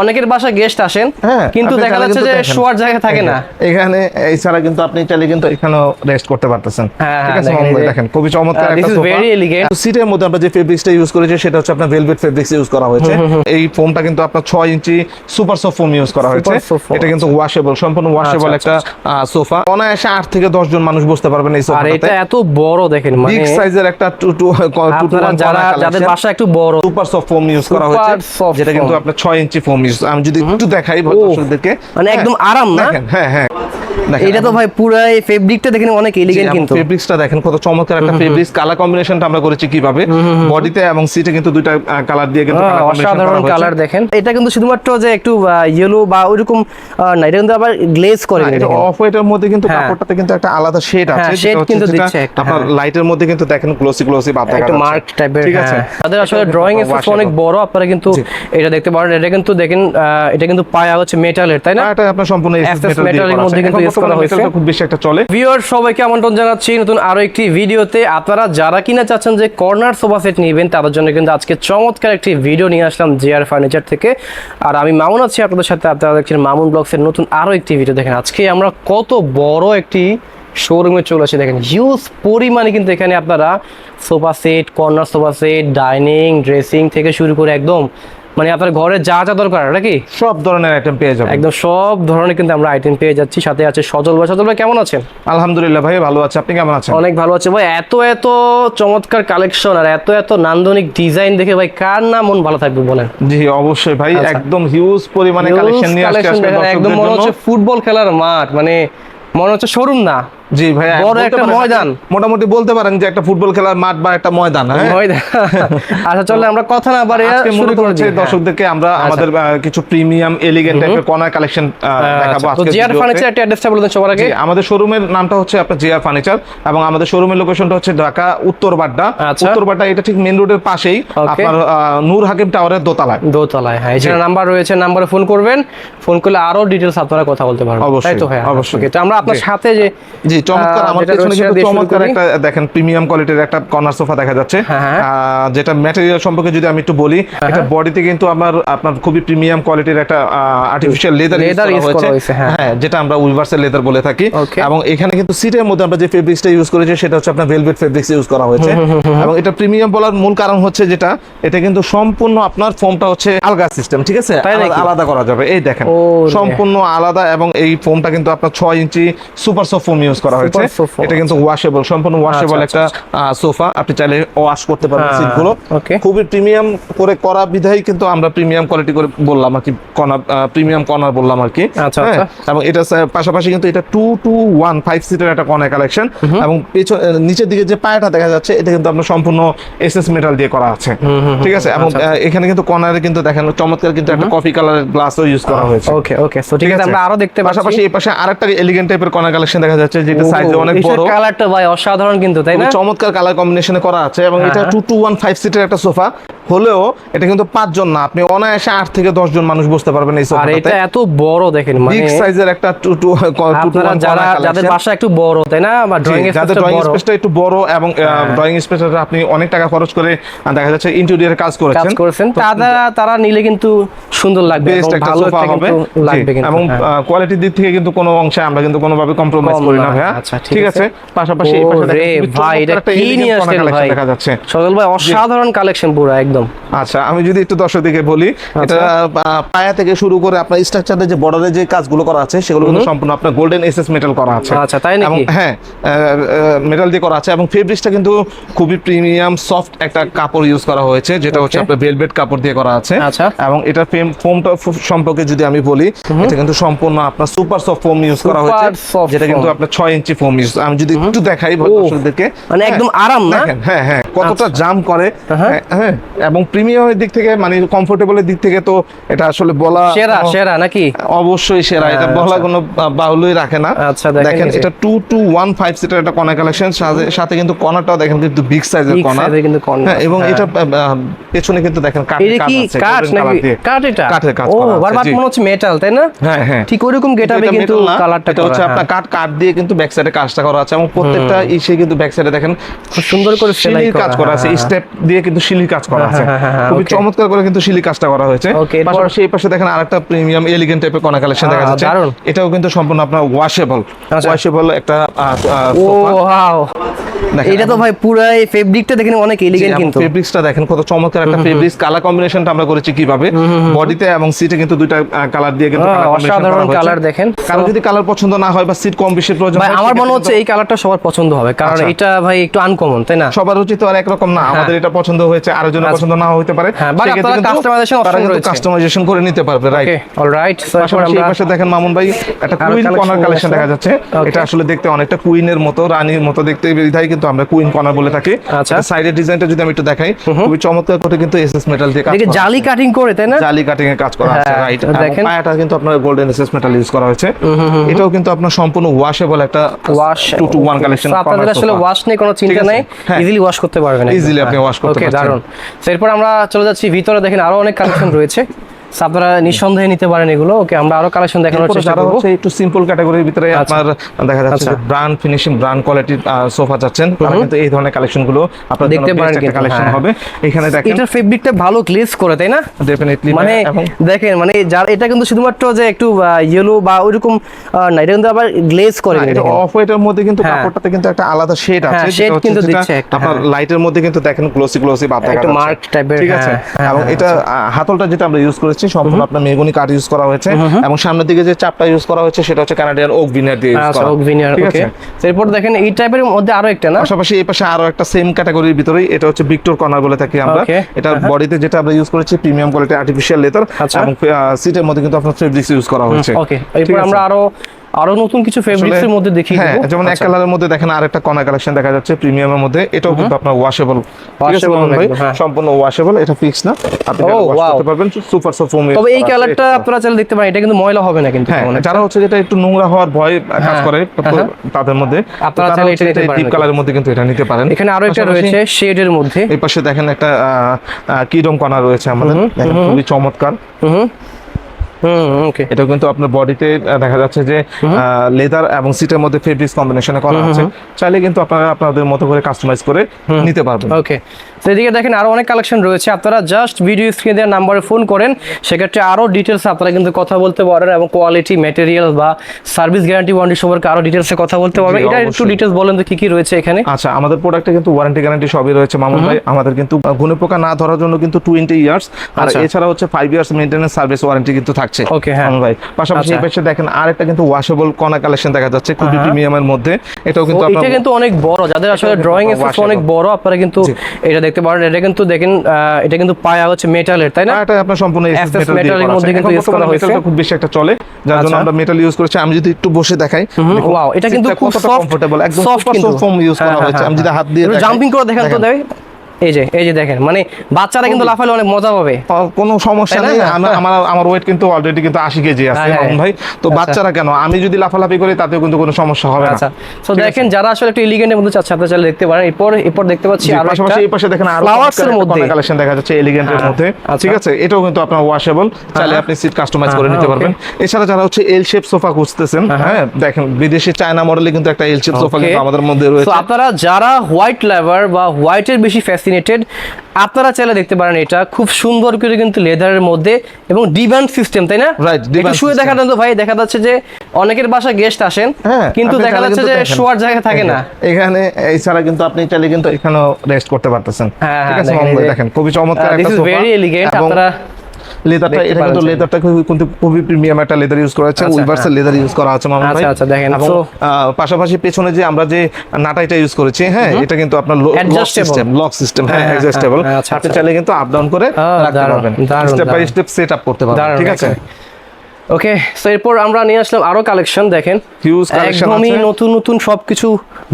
অনেকের বাসা গেস্ট আসেন হ্যাঁ, কিন্তু দেখা যাচ্ছে যে শোয়ার জায়গা থাকে না। এখানে এছাড়া কিন্তু আপনি চাইলে কিন্তু এখানেও রেস্ট করতে পারতেছেন। হ্যাঁ, ঠিক হ্যাঁ, আছে দেখেন, এই খুবই চমৎকার একটা সোফা very elegant. সিটের মধ্যে আমরা যে ফেব্রিক্সটা ইউজ করেছি সেটা হচ্ছে আপনার ভেলভেট ফেব্রিক্স ইউজ করা হয়েছে। এই ফোমটা কিন্তু আপনার 6 inch super soft foam use করা হয়েছে। এটা কিন্তু ওয়াশেবল সম্পূর্ণ ওয়াশেবল আচ্ছা, একটা সোফা অনায়াসে 8 থেকে 10 জন মানুষ বসতে পারবেন এই আর এটা এত বড় দেখেন মানে বিগ সাইজের একটা টু টু যারা যাদের বাসা একটু বড় সুপার সফট ফোম ইউজ করা হয়েছে যেটা কিন্তু আপনার 6 ইঞ্চি ফোম ইউজ আমি যদি একটু দেখাই দর্শকদেরকে। মানে একদম আরাম না? হ্যাঁ হ্যাঁ। এটা তো ভাই পুরাই ফেব্রিকটা দেখেন অনেক এলিগেন্ট কিন্তু। ফেব্রিক্সটা দেখেন কত চমৎকার একটা ফেব্রিক্স কালার কম্বিনেশনটা আমরা করেছি কীভাবে? বডিতে এবং সিটে কিন্তু দুইটা কালার দিয়ে কিন্তু হ্যাঁ, অসাধারণ কালার দেখেন। এটা কিন্তু শুধুমাত্র যে একটু ইয়েলো বা ওইরকম না এটা কিন্তু আবার গ্লেজ করে হ্যাঁ, এটা অফ হোয়াইটের মধ্যে কিন্তু হ্যাঁ। কাপড়টাতে কিন্তু একটা আলাদা শেড আছে। হ্যাঁ, হচ্ছে কিন্তু দিচ্ছে আপনার হ্যাঁ। লাইটের মধ্যে কিন্তু দেখেন গ্লোসি গ্লোসি ভাব দেখা একটা মার্ক টাইপের ঠিক আছে? তাদের আসলে ড্রয়িং স্পেস অনেক বড় আপনারা কিন্তু এটা দেখতে পারেন। এটা কিন্তু দেখেন এটা কিন্তু পায়া হচ্ছে মেটালের তাই না? এটা আপনার সম্পূর্ণ করা মধ্যে কিন্তু use করা হয়েছে। খুব বেশি একটা চলে। ভিউয়ার সবাইকে আমন্ত্রণ জানাচ্ছি নতুন আরও একটি ভিডিওতে। আপনারা যারা কিনা চাচ্ছেন যে কর্নার সোফা সেট নিবেন তাদের জন্য কিন্তু আজকে চমৎকার একটি ভিডিও নিয়ে আসলাম জিআর ফার্নিচার থেকে। আর আমি মামুন আছি আপনাদের সাথে আপনারা দেখছেন মামুন ব্লগসের নতুন আরও একটি ভিডিও দেখেন আজকে আমরা কত বড় একটি শোরুমে চলে আসি। দেখেন হিউজ পরিমাণে কিন্তু এখানে আপনারা sofa set corner sofa set dining dressing থেকে শুরু করে একদম মানে আপনার ঘরে যা যা দরকার নাকি? সব ধরনের আইটেম পেয়ে যাবেন। একদম সব ধরনের কিন্তু আমরা আইটেম পেয়ে যাচ্ছি। সাথে আছে সজল ভাই। সজল ভাই কেমন আছেন? আলহামদুলিল্লাহ ভাই ভালো আছে। আপনি কেমন আছেন? অনেক ভালো আছে ভাই। এত এত চমৎকার কালেকশন আর এত এত নান্দনিক ডিজাইন দেখে ভাই কার না মন ভালো থাকবে বলেন? জি অবশ্যই ভাই। আচ্ছা। একদম হিউজ পরিমাণে কালেকশন নিয়ে আসছে একদম মনে হচ্ছে ফুটবল খেলার মাঠ। মানে মনে হচ্ছে শোরুম না। জি ভাই বড় একটা ময়দান। মোটামুটি বলতে পারেন যে একটা ফুটবল খেলার মাঠ বা একটা ময়দান হ্যাঁ? ময়দান। আচ্ছা চলে আমরা কথা না বাড়িয়ে আজকে শুরু মূলত করে হচ্ছে দিই। হ্যাঁ। দর্শকদেরকে আমরা আমাদের কিছু প্রিমিয়াম এলিগেন্ট টাইপের কর্নার কালেকশন দেখাবো আচ্ছা, তো আজকে জিআর ফার্নিচার একটা অ্যাড্রেসটা বলে দেন সবার আগে। আমাদের শোরুমের নামটা হচ্ছে আপনার জিআর ফার্নিচার এবং আমাদের শোরুমের লোকেশনটা হচ্ছে ঢাকা উত্তর বাড্ডা। আচ্ছা। উত্তর বাড্ডা এটা ঠিক মেন রোডের পাশেই। আপনার নূর হাকিম টাওয়ারের দোতলায়। দোতলায় হ্যাঁ এছাড়া নাম্বার রয়েছে নাম্বারে ফোন করবেন। ফোন করলে আরও ডিটেলস আপনারা কথা বলতে পারবেন। অবশ্যই, তাই তো হ্যাঁ অবশ্যই। তো আমরা আপনার সাথে যে জি চমৎকার। আমার পেছনে কিন্তু চমৎকার একটা দেখেন প্রিমিয়াম কোয়ালিটির একটা কর্নার সোফা দেখা যাচ্ছে। হ্যাঁ, হ্যাঁ। যেটা ম্যাটেরিয়াল সম্পর্কে যদি আমি একটু বলি এটা বডিতে কিন্তু আমার আপনার খুবই প্রিমিয়াম কোয়ালিটির একটা আর্টিফিশিয়াল লেদার use করা হয়েছে, হ্যাঁ। হ্যাঁ যেটা আমরা উইভার্সেল লেদার বলে থাকি। এবং এখানে কিন্তু সিটের মধ্যে আমরা যে ফেব্রিক্সটা ইউজ করেছি সেটা হচ্ছে আপনার ভেলভেট ফেব্রিক্স ইউজ করা হয়েছে। এবং এটা প্রিমিয়াম বলার মূল কারণ হচ্ছে যেটা এটা কিন্তু সম্পূর্ণ আপনার ফোমটা হচ্ছে আলগা সিস্টেম ঠিক আছে? আলাদা করা যাবে। এই দেখেন সম্পূর্ণ আলাদা এবং এই ফোমটা কিন্তু আপনার ছয় ইঞ্চি সুপার ফোম ইউজ করা হয়েছে। এটা কিন্তু ওয়াশেবল সম্পূর্ণ ওয়াশেবল আচ্ছা, একটা সোফা। আপনি চাইলে ওয়াশ করতে পারবেন হ্যাঁ, সিটগুলো খুবই প্রিমিয়াম করে করা বিধায় কিন্তু আমরা প্রিমিয়াম কোয়ালিটি করে বললাম আর কি কর্নার প্রিমিয়াম কর্নার বললাম আর কি। আচ্ছা, হ্যাঁ, আচ্ছা। এবং এটা পাশাপাশি কিন্তু এটা টু টু ওয়ান ফাইভ সিটের একটা কর্নার কালেকশন এবং পেছন নিচের দিকে যে পায়াটা দেখা যাচ্ছে এটা কিন্তু আপনার সম্পূর্ণ এসএস মেটাল দিয়ে করা আছে। ঠিক আছে? এবং আচ্ছা, এখানে কিন্তু কর্নারে কিন্তু দেখেন চমৎকার কিন্তু একটা কফি কালারের গ্লাসও ইউজ করা হয়েছে। ওকে ওকে সো ঠিক আছে আমরা আরও দেখতে পাশাপাশি এই পাশে আরেকটা এলিগেন্ট টাইপের কনা কালেকশন দেখা যাচ্ছে যেটা সাইজে অনেক বড়। কালারটা ভাই অসাধারণ কিন্তু তাই না? চমৎকার কালার কম্বিনেশনে করা আছে এবং এটা হ্যাঁ। টু টু ওয়ান ফাইভ সিটের একটা সোফা। হলেও এটা কিন্তু পাঁচজন না। আপনি অনায়াসে আট থেকে দশ জন মানুষ বসতে পারবেন এই আর এটা এত বড় দেখেন মানে বিগ সাইজের একটা টু টু যারা যাদের বাসা একটু বড় তাই না? বা ড্রয়িং স্পেসটা একটু বড় এবং ড্রয়িং স্পেসটা আপনি অনেক টাকা খরচ করে দেখা যাচ্ছে ইন্টেরিয়র কাজ কাজ করেছেন। করেছেন। তারা তারা নিলে কিন্তু সুন্দর লাগবে ভালো একটা হবে। লাগবে কিন্তু এবং হ্যাঁ। কোয়ালিটির দিক থেকে কিন্তু কোনো অংশে আমরা কিন্তু কোনোভাবে কম্প্রোমাইজ করি না ভাইয়া। আচ্ছা, ঠিক আছে। পাশাপাশি এই পাশে ভাই এটা কি নিয়ে আসলেন ভাই? দেখা যাচ্ছে। সজল ভাই অসাধারণ কালেকশন পুরো একদম। আচ্ছা আমি যদি একটু দর্শকদেরকে বলি এটা পায়া থেকে শুরু করে আপনার স্ট্রাকচারে যে বর্ডারে যে কাজগুলো করা আছে সেগুলো কিন্তু সম্পূর্ণ আপনার গোল্ডেন এসএস মেটাল করা আছে। আচ্ছা, তাই নাকি? হ্যাঁ মেটাল দিয়ে করা আছে এবং ফেব্রিক্সটা কিন্তু খুবই প্রিমিয়াম সফট একটা কাপড় ইউজ করা হয়েছে যেটা হচ্ছে আপনার ভেলভেট কাপড় দিয়ে করা আছে। আচ্ছা। এবং এটা ফোমটা সম্পর্কে যদি আমি বলি এটা কিন্তু সম্পূর্ণ আপনার সুপার সফট ফোম ইউজ করা হয়েছে যেটা কিন্তু আপনার ছয় ইঞ্চি ফোম ইউজ আমি যদি একটু দেখাই দর্শকদেরকে। মানে হ্যাঁ, একদম আরাম না? হ্যাঁ হ্যাঁ কতটা জাম করে। হ্যাঁ। এবং প্রিমিয়ামের দিক থেকে মানে কমফোর্টেবলের দিক থেকে তো এটা আসলে বলা সেরা সেরা নাকি? অবশ্যই সেরা। এটা হ্যাঁ, বলা আচ্ছা। কোনো বা- বাহুল্যই রাখে না। আচ্ছা, দেখেন। এটা two two one five seater একটা কর্নার কালেকশন সাথে কিন্তু কর্নারটাও দেখেন কিন্তু বিগ সাইজের কর্নার কিন্তু corner, হ্যাঁ এবং হ্যাঁ। এটা পেছনে কিন্তু দেখেন কাঠের এটা কি আছে কাঠ নাকি। কাঠ এটা? কাঠের কাজ ও করা আছে, বারবার মনে হচ্ছে মেটাল তাই না? হ্যাঁ হ্যাঁ। ঠিক ওইরকম গেটাবে কিন্তু কালারটা এটা হচ্ছে আপনার কাঠ কাঠ দিয়ে কিন্তু ব্যাক সাইডে কাজটা করা আছে এবং প্রত্যেকটা ইসে কিন্তু ব্যাক সাইডে দেখেন খুব সুন্দর করে সেলাই কাজ করা, আছে স্টেপ দিয়ে কিন্তু শিলির কাজ করা আছে হ্যাঁ, হ্যাঁ, হ্যাঁ, খুবই চমৎকার করে কিন্তু শিলি কাজটা করা হয়েছে। পাশাপাশি এই পাশে দেখেন আরেকটা প্রিমিয়াম এলিগেন্ট টাইপের কোনা কালেকশন দেখা যাচ্ছে। এটাও কিন্তু সম্পূর্ণ আপনার ওয়াশেবল আচ্ছা। ওয়াশেবল একটা এটা তো ভাই পুরো এই ফেব্রিকটা দেখেন অনেক এলিগেন্ট কিন্তু। ফেব্রিক্সটা দেখেন কত চমৎকার একটা ফেব্রিক্স কালার কম্বিনেশনটা আমরা করেছি কীভাবে? বডিতে এবং সিটে কিন্তু দুইটা কালার দিয়ে কিন্তু অসাধারণ কালার দেখেন। কারও যদি কালার পছন্দ না হয় বা সিট কম বেশি প্রয়োজন ভাই আমার মনে হচ্ছে এই কালারটা সবার পছন্দ হবে কারণ আচ্ছা। এটা ভাই একটু আনকমন তাই না? সবার উচিত আর একরকম না আমাদের এটা পছন্দ হয়েছে আরও জনের পছন্দ না হতে পারে হ্যাঁ। কাস্টমাইজেশন করে নিতে পারবে রাইট অলরাইট এই পাশে দেখেন মামুন ভাই একটা কুইন কর্নার কালেকশন দেখা যাচ্ছে। এটা আসলে দেখতে অনেকটা কুইনের মতো রানীর মতো দেখতে বিধায় কিন্তু আমরা কুইন কর্নার বলে থাকি। আচ্ছা। সাইডের ডিজাইনটা যদি আমি একটু দেখাই খুবই চমৎকার করে কিন্তু এসএস মেটাল দিয়ে কাজ করা জালি কাটিং করে তাই না? জালি কাটিং এর কাজ করা আছে হ্যাঁ, রাইট দেখেন। পায়াটা কিন্তু আপনার গোল্ডেন এসএস মেটাল ইউজ করা হয়েছে। এটাও কিন্তু আপনার সম্পূর্ণ ওয়াশেবল একটা wash two two one collection আপনাদের আসলে ওয়াশ নিয়ে কোনো চিন্তা? নাই? হ্যাঁ। ইজিলি ওয়াশ করতে পারবেন ইজিলি আপনি ওয়াশ করতে পারবেন ওকে দারুণ এরপর আমরা চলে যাচ্ছি ভিতরে দেখেন আরও অনেক কালেকশন রয়েছে। আপনারা নিঃসন্দেহে নিতে পারেন এগুলো ওকে আমরা আরও কালেকশন দেখানোর চেষ্টা করব একটু সিম্পল ক্যাটাগরির ভিতরে আচ্ছা। আপনার দেখা যাচ্ছে আচ্ছা। ব্র্যান্ড ফিনিশিং ব্র্যান্ড কোয়ালিটির সোফা চাচ্ছেন তারা কিন্তু এই ধরনের কালেকশনগুলো আপনার দেখতে পারেন কিন্তু, কালেকশন হ্যাঁ। হবে এখানে দেখেন এটার ফেব্রিকটা ভালো গ্লেজ করে তাই না ডেফিনেটলি মানে দেখেন মানে যার এটা কিন্তু শুধুমাত্র যে একটু ইয়েলো বা ওইরকম না এটা কিন্তু আবার গ্লেজ করে এটা। অফ হোয়াইটের মধ্যে কিন্তু হ্যাঁ। কাপড়টাতে কিন্তু একটা আলাদা শেড আছে হ্যাঁ, হচ্ছে কিন্তু দিচ্ছে আপনার হ্যাঁ। লাইটের মধ্যে কিন্তু দেখেন গ্লোসি গ্লোসি ভাব দেখা যাচ্ছে type এর, ঠিক আছে হ্যাঁ, হ্যাঁ, এবং হ্যাঁ, এটা আহ, হাতলটা যেটা আমরা ইউজ করেছি সম্পূর্ণ আপনার মেগুনি কাঠ ইউজ করা হয়েছে এবং সামনের দিকে যে চাপটা ইউজ করা হয়েছে সেটা হচ্ছে কানাডিয়ান ওক ভিনিয়ার দিয়ে ইউজ আচ্ছা করা। ওক ভিনিয়ার ওকে এরপর দেখেন এই টাইপের মধ্যে আরও একটা না? পাশাপাশি এই পাশে আরও একটা সেম ক্যাটাগরির ভিতরে এটা হচ্ছে ভিক্টর কর্নার বলে থাকি আমরা। এটা বডিতে যেটা আমরা ইউজ করেছি প্রিমিয়াম কোয়ালিটি আর্টিফিশিয়াল লেদার। এবং সিটের মধ্যে কিন্তু আপনার ফেব্রিক্স ইউজ করা হয়েছে। ওকে এরপর আমরা আরও আরও নতুন কিছু ফেব্রিক্স এর মধ্যে দেখি হ্যাঁ যেমন এক কালারের মধ্যে দেখেন আরেকটা কর্নার কালেকশন দেখা যাচ্ছে প্রিমিয়ামের মধ্যে। এটাও কিন্তু আপনার ওয়াশেবল হ্যাঁ। সম্পূর্ণ ওয়াশেবল এটা ফিক্স না। আপনি ওয়াশ করতে পারবেন সুপার সফট ফোম তবে এই কালারটা আপনারা চাইলে দেখতে পারেন এটা কিন্তু ময়লা হবে না কিন্তু হ্যাঁ তেমন যারা হচ্ছে যেটা একটু নোংরা হওয়ার ভয় কাজ হ্যাঁ, করে হ্যাঁ। তাদের মধ্যে। আপনারা চাইলে এটা নিতে পারেন। ডিপ কালারের মধ্যে কিন্তু এটা নিতে পারেন। এখানে আরও একটা রয়েছে শেড এর মধ্যে। এই পাশে দেখেন একটা কিডম কর্নার রয়েছে আমাদের। খুবই চমৎকার। এটা কিন্তু আপনার বডিতে দেখা যাচ্ছে যে লেদার এবং সিটের মধ্যে ফেব্রিক্স কম্বিনেশনে করা আছে। চাইলে কিন্তু আপনারা আপনাদের মতো করে কাস্টমাইজ করে নিতে পারবেন। ওকে তো এদিকে দেখেন আরও অনেক কালেকশন রয়েছে। আপনারা জাস্ট ভিডিও স্ক্রিনে নাম্বারে ফোন করেন। সেক্ষেত্রে আরও ডিটেলস আপনারা কিন্তু কথা বলতে পারেন এবং কোয়ালিটি ম্যাটেরিয়াল বা সার্ভিস গ্যারান্টি ওয়ারেন্টি সম্পর্কে আরও ডিটেলসে কথা বলতে পারবেন। এটা একটু ডিটেলস বলেন তো কি কি রয়েছে এখানে? আচ্ছা আমাদের প্রোডাক্টে কিন্তু ওয়ারেন্টি গ্যারান্টি সবই রয়েছে মামুন ভাই। আমাদের কিন্তু গুণে পোকা না ধরার জন্য কিন্তু টোয়েন্টি ইয়ার্স আর আচ্ছা। এছাড়া হচ্ছে five years maintenance service warranty কিন্তু থাকছে Okay, হ্যাঁ। ভাই পাশাপাশি এই আচ্ছা। পাশে দেখেন আরেকটা কিন্তু ওয়াশেবল কনা কালেকশন দেখা যাচ্ছে খুবই প্রিমিয়ামের মধ্যে এটাও কিন্তু আপনার এটা কিন্তু অনেক বড় যাদের আসলে ড্রয়িং আপনার এসেস অনেক বড় আপনারা কিন্তু এটা দেখতে পারেন এটা কিন্তু দেখেন এটা কিন্তু পায়া হচ্ছে মেটালের তাই না এটা আপনার সম্পূর্ণ FF মেটাল দিয়ে metal এর মধ্যে কিন্তু use করা হয়েছে। খুব বেশি একটা চলে যার জন্য আচ্ছা। আমরা মেটাল ইউজ করেছি আমি যদি একটু বসে দেখাই wow, এটা কিন্তু খুব soft- comfortable, একদম কিন্তু। soft foam করা হ্যাঁ, হয়েছে হ্যাঁ, আমি যদি হ্যাঁ। হাত দিয়ে জাম্পিং করে দেখেন তো দেখেন। এই যে এই যে দেখেন মানে বাচ্চারা কিন্তু লাফালে অনেক মজা পাবে। কোনো সমস্যা নেই। আমার আমার ওয়েট কিন্তু অলরেডি কিন্তু আশি কেজি আছে হ্যাঁ, হ্যাঁ। ভাই। তো আচ্ছা। বাচ্চারা কেন? আমি যদি লাফালাফি করি তাতেও কিন্তু কোনো সমস্যা হবে না। আচ্ছা। তো দেখেন যারা আসলে একটু এলিগেন্টের মধ্যে চাচ্ছে আপনারা চাইলে দেখতে পারেন এরপর এরপর দেখতে পাচ্ছি আরও পাশাপাশি এই পাশে দেখেন আরও ফ্লাওয়ার্স এর মধ্যে। কালেকশন দেখা যাচ্ছে এলিগেন্টের হ্যাঁ, মধ্যে। আচ্ছা। ঠিক আছে? এটাও কিন্তু আপনার ওয়াশেবল চাইলে হ্যাঁ। আপনি সিট কাস্টমাইজ করে হ্যাঁ, নিতে হ্যাঁ, পারবেন। এছাড়া যারা হচ্ছে এল শেপ সোফা খুঁজতেছেন হ্যাঁ দেখেন বিদেশি চায়না মডেলে কিন্তু একটা এল শেপ সোফা কিন্তু আমাদের মধ্যে তো রয়েছে। আপনারা যারা হোয়াইট লাভার বা হোয়াইটের বেশি ফ্যাসিনেটেড আপনারা চাইলে দেখতে পারেন এটা। খুব সুন্দর করে কিন্তু লেদারের মধ্যে এবং ডিমান্ড সিস্টেম তাই না? একটু শুয়ে system। দেখা তো ভাই দেখা যাচ্ছে যে অনেকের বাসা গেস্ট আসেন হ্যাঁ, কিন্তু দেখা যাচ্ছে যে শোয়ার জায়গা থাকে না। এখানে এছাড়া কিন্তু আপনি চাইলে কিন্তু এখানেও রেস্ট করতে পারতেছেন। হ্যাঁ, ঠিক হ্যাঁ, আছে দেখেন দেখেন। খুবই চমৎকার একটা সোফা ভেরি এলিগেন্ট আপনারা লেদারটা এটা কিন্তু লেদারটা কিন্তু খুবই প্রিমিয়াম একটা লেদার ইউজ করা হচ্ছে। আচ্ছা, উইভার্সের লেদার ইউজ করা আছে মামুন ভাই। আচ্ছা, আচ্ছা, দেখেন, এবং পাশাপাশি পেছনে যে আমরা যে নাটাইটা ইউজ করেছি হ্যাঁ এটা কিন্তু আপনার লক সিস্টেম লক সিস্টেম হ্যাঁ হ্যাঁ, অ্যাডজাস্টেবল হ্যাঁ, আচ্ছা, আপনি আচ্ছা। চাইলে কিন্তু আপ ডাউন করে রাখতে পারবেন। Step by step set up করতে পারবেন ঠিক আছে? ওকে সো এরপর আমরা নিয়ে আসলাম আরও কালেকশন দেখেন। একদমই আছে। নতুন নতুন সবকিছু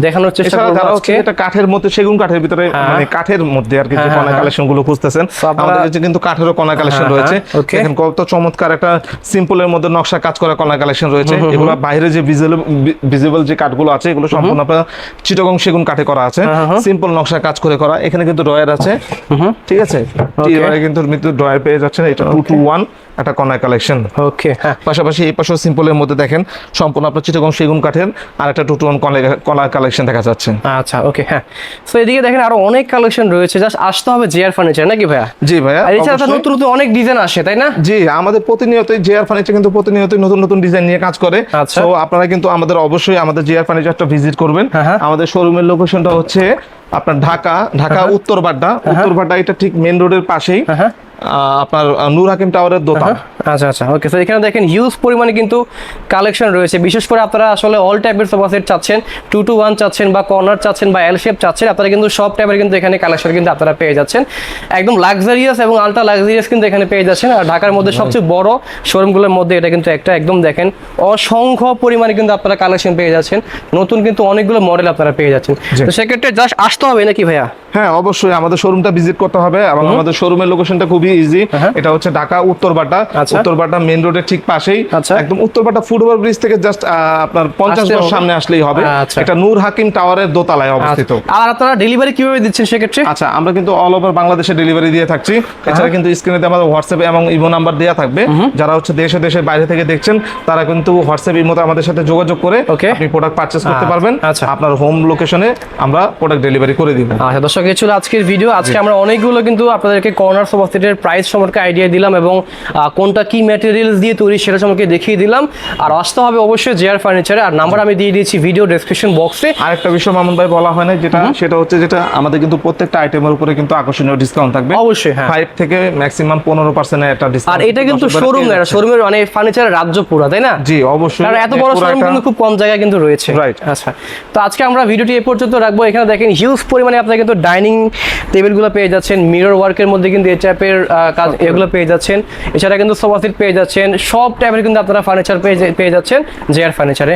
দেখানোর চেষ্টা করব আজকে। এটা কাঠের মধ্যে সেগুন কাঠের ভিতরে হ্যাঁ। মানে কাঠের মধ্যে আর কি যে হ্যাঁ, কণা হ্যাঁ, কালেকশনগুলো খুঁজতেছেন। আমাদের কাছে কিন্তু কাঠেরও কণা কালেকশন হ্যাঁ, রয়েছে। হ্যাঁ. দেখেন কত চমৎকার একটা সিম্পলের মধ্যে নকশা কাজ করা কণা কালেকশন রয়েছে। এগুলো বাইরে যে ভিজিবল যে কাঠগুলো আছে এগুলো সম্পূর্ণ আপনার চিটগং সেগুন কাঠে করা আছে। হ্যাঁ, সিম্পল নকশা কাজ করে করা। এখানে কিন্তু ড্রয়ার আছে। ঠিক আছে? ড্রয়ার কিন্তু ড্রয়ার পেয়ে যাচ্ছেন। এটা টু টু ওয়ান একটা কণা কালেকশন ওকে হ্যাঁ। পাশাপাশি এই পাশেও সিম্পলের মধ্যে দেখেন সম্পূর্ণ আপনার চিটাগং সেগুন কাঠের আর একটা টু টোন কলা কালেকশন দেখা যাচ্ছে। আচ্ছা ওকে হ্যাঁ। তো এদিকে দেখেন আরও অনেক কালেকশন রয়েছে জাস্ট আসতে হবে জিআর ফার্নিচার নাকি ভাইয়া? জি ভাইয়া আর এছাড়া তো নতুন নতুন অনেক ডিজাইন আসে তাই না? জি আমাদের প্রতিনিয়তই জেআর ফার্নিচার কিন্তু প্রতিনিয়তই নতুন নতুন ডিজাইন নিয়ে কাজ করে। আচ্ছা। তো আপনারা কিন্তু আমাদের অবশ্যই আমাদের জেআর ফার্নিচারটা ভিজিট করবেন। হ্যাঁ, হ্যাঁ। আমাদের শোরুমের লোকেশনটা হচ্ছে আপনার ঢাকা ঢাকা উত্তর বাড্ডা উত্তর বাড্ডা এটা ঠিক মেন রোডের পাশেই। হ্যাঁ। আপনার নূর হাকিম টাওয়ারের দোতলা আচ্ছা আচ্ছা ওকে তো এখানে দেখেন হিউজ পরিমাণে কিন্তু কালেকশন রয়েছে। বিশেষ করে আপনারা আসলে অল টাইপের সোফা সেট চাচ্ছেন টু টু ওয়ান চাচ্ছেন বা কর্নার চাচ্ছেন বা এল শেপ চাচ্ছেন আপনারা কিন্তু সব টাইপের কিন্তু এখানে কালেকশন কিন্তু আপনারা পেয়ে যাচ্ছেন। একদম লাক্সারিয়াস এবং আলট্রা লাক্সারিয়াস কিন্তু এখানে পেয়ে যাচ্ছেন। আর ঢাকার মধ্যে সবচেয়ে বড় শোরুমগুলোর মধ্যে এটা কিন্তু একটা একদম দেখেন অসংখ্য পরিমাণে কিন্তু আপনারা কালেকশন পেয়ে যাচ্ছেন। নতুন কিন্তু অনেকগুলো মডেল আপনারা পেয়ে যাচ্ছেন। তো সেক্ষেত্রে জাস্ট আসতে হবে নাকি ভাইয়া? হ্যাঁ অবশ্যই আমাদের শোরুমটা ভিজিট করতে হবে এবং আমাদের শোরুমের লোকেশনটা খুবই ইজি হ্যাঁ। এটা হচ্ছে ঢাকা উত্তরবাটা আচ্ছা। উত্তরবাটা মেন রোডের ঠিক পাশেই। আচ্ছা। একদম উত্তরবাটা ফুটওভার ব্রিজ থেকে জাস্ট আপনার পঞ্চাশ গজ সামনে আসলেই হবে। আচ্ছা। এটা নূর হাকিম টাওয়ারের দোতলায় অবস্থিত। আর আপনারা ডেলিভারি কীভাবে দিচ্ছেন সেক্ষেত্রে? আচ্ছা আমরা কিন্তু অল ওভার বাংলাদেশে ডেলিভারি দিয়ে থাকছি। এছাড়া কিন্তু স্ক্রিনে আমাদের হোয়াটসঅ্যাপ এবং ইমো নাম্বার দেওয়া থাকবে। যারা হচ্ছে দেশে দেশের বাইরে থেকে দেখছেন তারা কিন্তু হোয়াটসঅ্যাপ ইমোতে আমাদের সাথে যোগাযোগ করে. আপনি প্রোডাক্ট পারচেস করতে পারবেন। আপনার হোম লোকেশনে আমরা প্রোডাক্ট ডেলিভারি করে দিব। আচ্ছা দর্শক এই ছিল আজকের ভিডিও আজকে আমরা অনেকগুলো কিন্তু আপনাদেরকে কর্নার সোফা সেটের প্রাইস সম্পর্কে আইডিয়া দিলাম এবং কোনটা কি ম্যাটেরিয়ালস দিয়ে তৈরি সেটা সম্পর্কে দেখিয়ে দিলাম। আর আসতে হবে অবশ্যই জেআর ফার্নিচারে আর নাম্বার আমি দিয়ে দিয়েছি ভিডিও ডেসক্রিপশন বক্সে আরেকটা বিষয় মামুন ভাই বলা হয় না যেটা সেটা হচ্ছে যেটা আমাদের কিন্তু প্রত্যেকটা আইটেমের উপরে কিন্তু আকর্ষণীয় ডিসকাউন্ট থাকবে। অবশ্যই হ্যাঁ। ফাইভ থেকে ম্যাক্সিমাম পনেরো পার্সেন্টের একটা ডিসকাউন্ট আর এটা কিন্তু শোরুম না শোরুমের মানে ফার্নিচারের রাজ্য পুরা তাই না? জি অবশ্যই। কারণ এত বড় শোরুম কিন্তু খুব কম জায়গায় কিন্তু রয়েছে। রাইট আচ্ছা তো আজকে আমরা ভিডিওটি এ পর্যন্ত রাখব। এখানে দেখেন হিউজ পরিমাণে আপনারা কিন্তু ডাইনিং টেবিলগুলো পেয়ে যাচ্ছেন। মিরর ওয়ার্কের মধ্যে কিন্তু এই টাইপের কাজ এগুলো পেয়ে যাচ্ছেন। এছাড়া কিন্তু সোফা সেট পেয়ে যাচ্ছেন। সব টাইপের কিন্তু আপনারা ফার্নিচার পেয়ে পেয়ে যাচ্ছেন। জেআর ফার্নিচারে